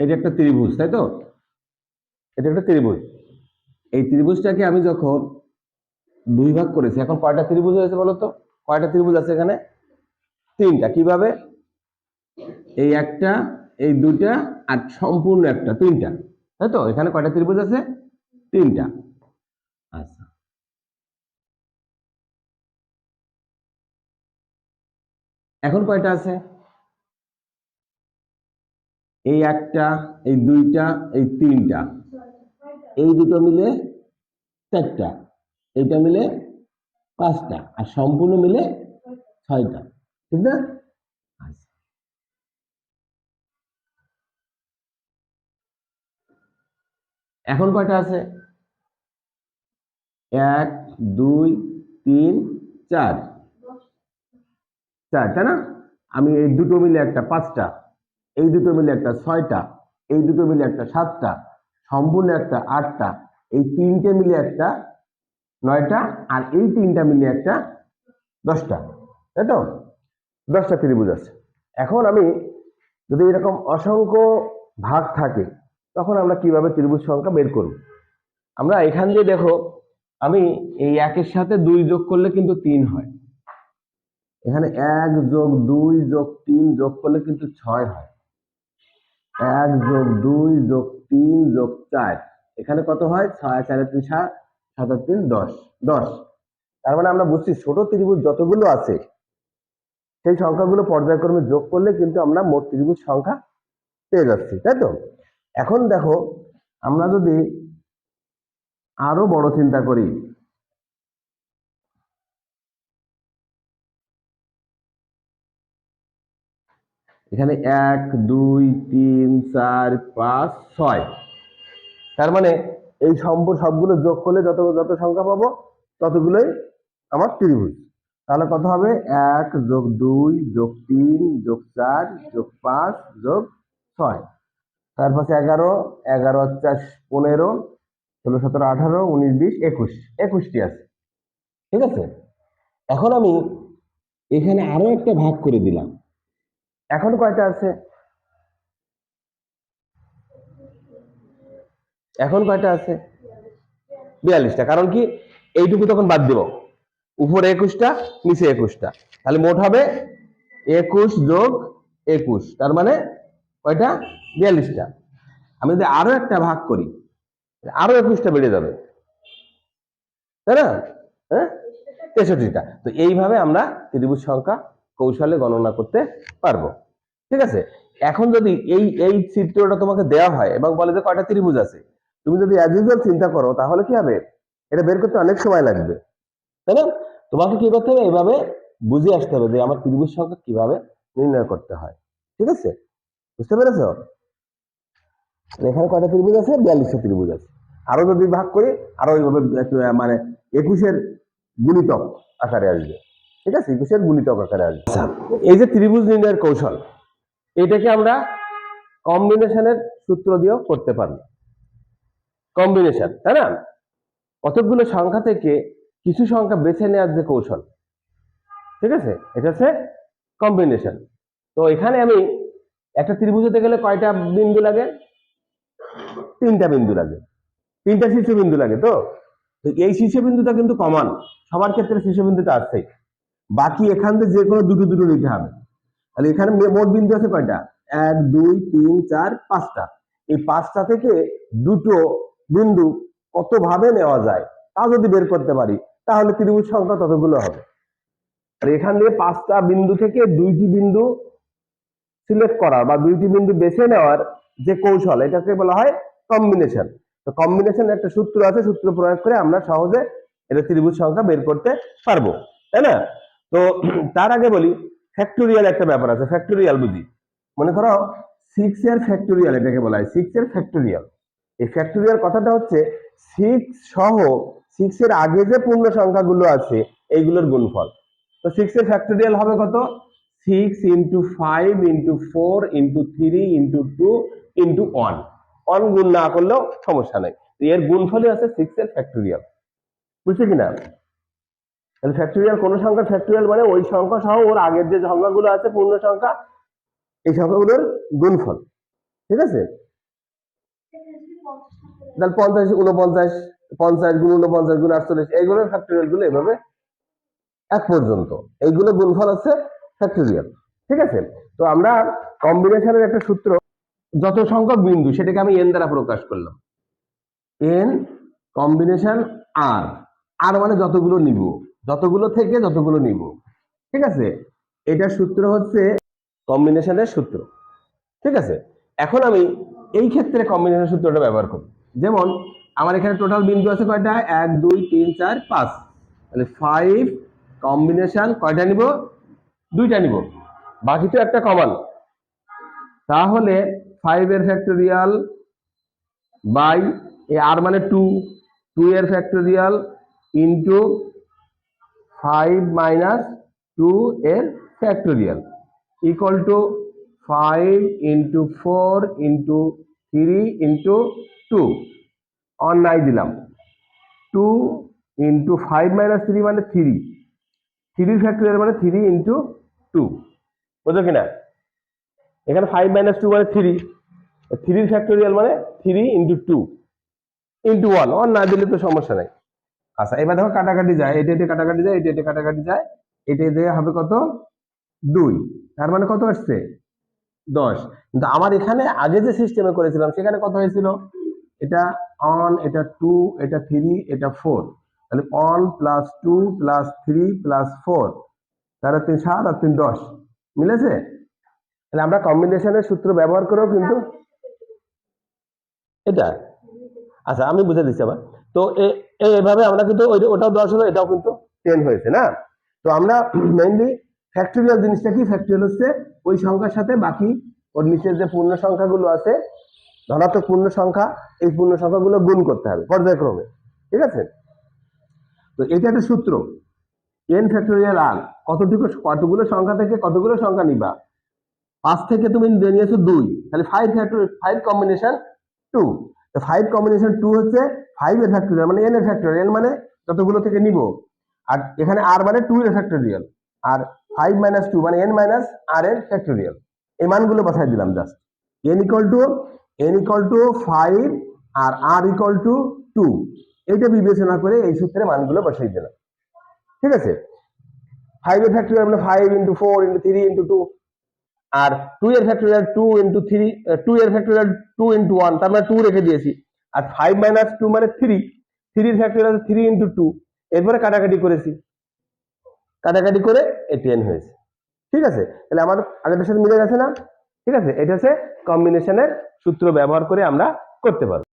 এটা একটা ত্রিভুজ, তাই তো? এটা একটা ত্রিভুজ। এই ত্রিভুজটাকে আমি যখন দুই ভাগ করেছি, এখন কয়টা ত্রিভুজ হয়েছে বলো তো? কয়টা ত্রিভুজ আছে এখানে? তিনটা। কীভাবে? এই একটা, এই দুটা আর সম্পূর্ণ একটা, তিনটা। তাই তো? এখানে কয়টা ত্রিভুজ আছে? তিনটা। আচ্ছা। এখন কয়টা আছে? এই একটা, এই দুইটা, এই তিনটা। এই দুটো মিলে চারটা। এইটা মিলে পাঁচটা। আর সম্পূর্ণ মিলে ছয়টা। ঠিক না? আচ্ছা। এখন কয়টা আছে? এক, দুই, তিন, চার। চার, তাই না? আমি এই দুটো মিলে একটা, পাঁচটা। এই দুটো মিলে একটা ছয়টা, এই দুটো মিলে একটা সাতটা, সম্পূর্ণ একটা আটটা, এই তিনটে মিলে একটা নয়টা আর এই তিনটা মিলে একটা দশটা, তাই তো? দশটা ত্রিভুজ আছে। এখন আমি যদি এরকম অসংখ্য ভাগ থাকে, তখন আমরা কীভাবে ত্রিভুজ সংখ্যা বের করব? আমরা এখান দিয়ে দেখো, আমি এই একের সাথে দুই যোগ করলে কিন্তু তিন হয়। এখানে এক যোগ দুই যোগ তিন যোগ করলে কিন্তু ছয় হয়। এক যোগ দুই যোগ তিন যোগ চার। এখানে কত হয়? ছয়, চারে, তিন, সাত সাত আর তিন, দশ। দশ। তার মানে আমরা বুঝছি ছোট ত্রিভুজ যতগুলো আছে, সেই সংখ্যাগুলো পর্যায়ক্রমে যোগ করলে কিন্তু আমরা মোট ত্রিভুজ সংখ্যা পেয়ে যাচ্ছি, তাই তো? এখন দেখো, আমরা যদি আরও বড় চিন্তা করি এখানে এক, দুই, তিন, চার, পাঁচ, ছয়। তার মানে এই সম্পূর্ণ সবগুলো যোগ করলে যত যত সংখ্যা পাবো, ততগুলোই আমার ত্রিভুজ। তাহলে কত হবে? এক যোগ দুই, যোগ তিন, যোগ চার, যোগ পাঁচ, যোগ ছয়। তার পাশে এগারো এগারো চার, পনেরো, ষোলো, সতেরো, আঠারো, উনিশ, বিশ, একুশ। একুশটি আছে। ঠিক আছে? এখন আমি এখানে আরও একটা ভাগ করে দিলাম। এখন কয়টা আছে? এখন কয়টা আছে? বিয়াল্লিশটা, কারণ কি এইটুকু তখন বাদ দিব। উপরে একুশটা, নিচে একুশটা। তাহলে মোট হবে একুশ যোগ একুশ, তার মানে কয়টা? বিয়াল্লিশটা। আমি যদি আরও একটা ভাগ করি আরও একুশটা বেড়ে যাবে। তাই না? হ্যাঁ? তেষট্টিটা। তো এইভাবে আমরা ত্রিভুজ সংখ্যা কৌশলে গণনা করতে পারব। ঠিক আছে? এখন যদি এই এই চিত্রটা তোমাকে দেওয়া হয় এবং বলে যে কয়টা ত্রিভুজ আছে, তুমি যদি অ্যাজ চিন্তা করো, তাহলে কি হবে? এটা বের করতে অনেক সময় লাগবে। তাই না? তোমাকে কি করতে হবে? এভাবে বুঝে আসতে হবে যে আমার ত্রিভুজ সংখ্যা কীভাবে নির্ণয় করতে হয়। ঠিক আছে? বুঝতে পেরেছ? এখানে কয়টা ত্রিভুজ আছে? বিয়াল্লিশটা ত্রিভুজ আছে। আরও যদি ভাগ করি, আরও ওইভাবে মানে একুশের গুণিতক আকারে আসবে। ঠিক আছে? একুশের গুণিতক আকারে আসবে আচ্ছা এই যে ত্রিভুজ নির্ণয়ের কৌশল এটাকে আমরা কম্বিনেশনের সূত্র দিয়েও করতে পারব। কম্বিনেশন তাই না? কতগুলো সংখ্যা থেকে কিছু সংখ্যা বেছে নেওয়ার যে কৌশল ঠিক আছে? এটা হচ্ছে কম্বিনেশন তো এখানে আমি একটা ত্রিভুজ হতে গেলে কয়টা বিন্দু লাগে? তিনটা বিন্দু লাগে। তিনটা শীর্ষবিন্দু লাগে তো? তো এই শীর্ষবিন্দুটা কিন্তু কমন সবার ক্ষেত্রে শীর্ষবিন্দুটা আসছেই। বাকি এখান থেকে যে কোনো দুটো দুটো নিতে হবে। তাহলে এখানে মোট বিন্দু আছে কয়টা? এক, দুই, তিন, চার, পাঁচটা। এই পাঁচটা থেকে দুটো বিন্দু কত ভাবে নেওয়া যায় তা যদি বের করতে পারি, তাহলে ত্রিভুজ সংখ্যা ততগুলো হবে। আর এখান দিয়ে পাঁচটা বিন্দু থেকে দুইটি বিন্দু সিলেক্ট করা বা দুইটি বিন্দু বেছে নেওয়ার যে কৌশল, এটাকে বলা হয় কম্বিনেশন তো কম্বিনেশন একটা সূত্র আছে, সূত্র প্রয়োগ করে আমরা সহজে এটা ত্রিভুজ সংখ্যা বের করতে পারব। তাই না? তো তার আগে বলি ফ্যাক্টোরিয়াল একটা ব্যাপার আছে ফ্যাক্টোরিয়াল বুঝি। মনে করো সিক্স এর ফ্যাক্টোরিয়াল এটাকে বলা হয় সিক্স এর ফ্যাক্টোরিয়াল এই ফ্যাক্টোরিয়াল কথাটা হচ্ছে সিক্স সহ সিক্স এর আগে যে পূর্ণ সংখ্যাগুলো আছে, এইগুলোর গুণফল। তো সিক্স এর ফ্যাক্টোরিয়াল হবে কত? Six into five into four into three into two into one one গুণ না করলেও সমস্যা নেই। এর গুণফলই আছে সিক্স এর ফ্যাক্টোরিয়াল বুঝছে কিনা? তাহলে ফ্যাক্টোরিয়াল কোন সংখ্যার ফ্যাক্টোরিয়াল মানে ওই সংখ্যা সহ ওর আগের যে সংখ্যাগুলো আছে, পূর্ণ সংখ্যা, এই সংখ্যাগুলোর গুণফল। ঠিক আছে? তাহলে পঞ্চাশ উনপঞ্চাশ পঞ্চাশ গুণ উনপঞ্চাশ গুণ আটচল্লিশ, এইগুলোর ফ্যাক্টরিয়ালগুলো এভাবে এক পর্যন্ত। এইগুলো গুণফল হচ্ছে ফ্যাক্টরিয়াল ঠিক আছে? তো আমরা কম্বিনেশনের একটা সূত্র, যত সংখ্যক বিন্দু, সেটাকে আমি এন দ্বারা প্রকাশ করলাম। এন কম্বিনেশন আর আর মানে যতগুলো নিব। যতগুলো থেকে যতগুলো নিব। ঠিক আছে? এটার সূত্র হচ্ছে কম্বিনেশনের সূত্র। ঠিক আছে? এখন আমি এই ক্ষেত্রে কম্বিনেশন সূত্রটা ব্যবহার করি। যেমন, আমার এখানে টোটাল বিন্দু আছে কয়টা? এক, দুই, তিন, চার, পাঁচ। তাহলে ফাইভ কম্বিনেশন কয়টা নিব? দুইটা নিব। বাকি তো একটা কমন তাহলে ফাইভ এর ফ্যাক্টোরিয়াল বাই এ আর মানে টু টু এর factorial into five minus two এর factorial equal to five into four into three into two অন্যায় দিলাম। Two into five minus three মানে থ্রি থ্রি ফ্যাক্টোরিয়াল মানে থ্রি ইন্টু টু বুঝলো কিনা? এখানে ফাইভ মাইনাস টু মানে থ্রি থ্রির ফ্যাক্টোরিয়াল মানে three into two into one one না দিলে তো সমস্যা নাই। আচ্ছা এবার দেখো কাটাকাটি যায়, এটা এটা কাটাকাটি যায়, এটা এটা কাটাকাটি যায়, এটা দিয়ে হবে কত? দুই। তার মানে কত আসছে? দশ। কিন্তু আমার এখানে আগে যে সিস্টেমে করেছিলাম, সেখানে কত হয়েছিল? এটা অন এটা টু এটা থ্রি এটা ফোর তাহলে one plus two plus three plus four তাহলে তিন সাত আর তিন দশ। মিলেছে? তাহলে আমরা কম্বিনেশনের সূত্র ব্যবহার করেও কিন্তু এটা। আচ্ছা আমি বুঝে দিচ্ছি আবার। তো এ- এ- এভাবে আমরা কিন্তু ওটাও দশ হলো এটাও কিন্তু টেন হয়েছে, না? তো আমরা মেইনলি ফ্যাক্টরিয়াল জিনিসটা কি? ফ্যাক্টরিয়াল হচ্ছে ওই সংখ্যার সাথে বাকি ওর নিচের যে পূর্ণ সংখ্যাগুলো আছে, ধনাত্মক পূর্ণ সংখ্যা, এই পূর্ণ সংখ্যাগুলো গুণ করতে হবে পর্যায়ক্রমে, ঠিক আছে? তো এটা একটা সূত্র। এন ফ্যাক্টরিয়াল আর কতটুকু, কতগুলো সংখ্যা থেকে কতগুলো সংখ্যা নিবা? পাঁচ থেকে তুমি নিয়ে নিয়েছো দুই, তাহলে five factor five combination two five combination two হচ্ছে ফাইভ এর ফ্যাক্টরিয়াল মানে এন এর ফ্যাক্টরিয়াল মানে যতগুলো থেকে নিব। আর এখানে আর মানে টু এর ফ্যাক্টরিয়াল আর ফাইভ মাইনাস টু মানে এন মাইনাস আর এর ফ্যাক্টরিয়াল এই মানগুলো বসাই দিলাম just N equal to N equal to five R R equal to two এইটা বিবেচনা করে এই সূত্রে মানগুলো বসাই দিলাম। ঠিক আছে? ফাইভ এর ফ্যাক্টরিয়াল মানে five into four into three into two আর টু এর factorial two into three two এর ফ্যাক্টোরিয়াল টু ইন্টু ওয়ান তার মানে টু রেখে দিয়েছি। আর ফাইভ মাইনাস টু মানে থ্রি থ্রির ফ্যাক্টোরিয়াল থ্রি ইন্টু টু এরপরে কাটাকাটি করেছি। কাটাকাটি করে এ হয়েছে। ঠিক আছে? তাহলে আমার আগেরটার সাথে মিলে গেছে না? ঠিক আছে? এটা হচ্ছে কম্বিনেশনের সূত্র ব্যবহার করে আমরা করতে পারব।